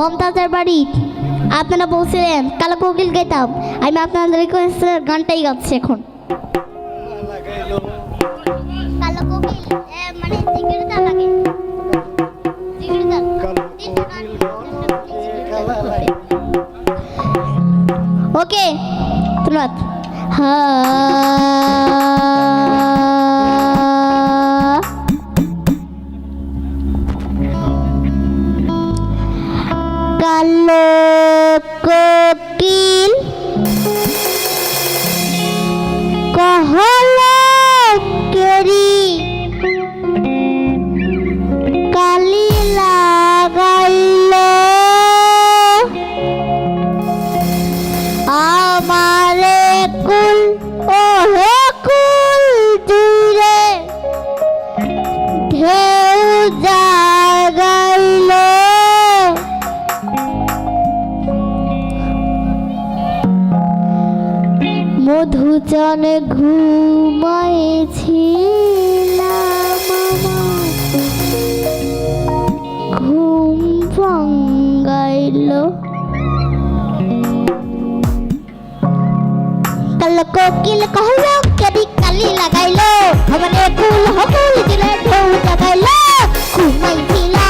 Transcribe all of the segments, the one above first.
মমতাজের বাড়ি। আপনারা বলছিলেন কালো কোকিল গাইতাম আমি আপনাদের রিকোয়েস্টের গানটাই গাচ্ছি এখন। কালো মানে ওকে ধন্যবাদ। হ্যাঁ জাগাইল। ঘুমাইছি ঘুম ভঙ্গাইল। কাল কোকিল কহলাম কেবি কালি লাগাইলো। ভবনে ফুল হকুল দিলে ঢৌ জাগাইলো ঘুমাই দিলা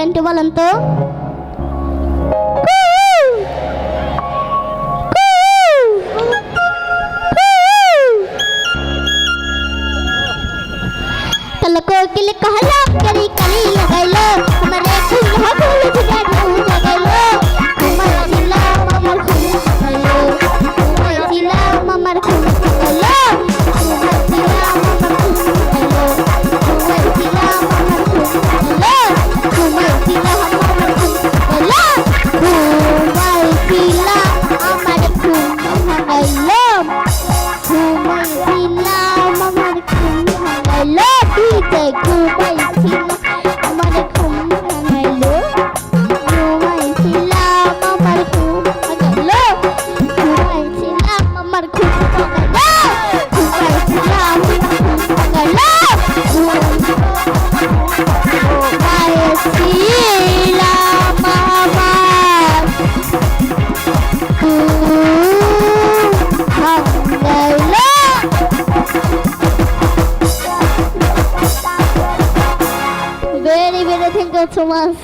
బంటి వాళ్ళంతో. తల కోకిలి కహలా కలి కలి అగలో మరే కుల్ హబుల్ జగడ Very, very thank you so much.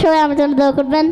সবাই আমার জন্য দোয়া করবেন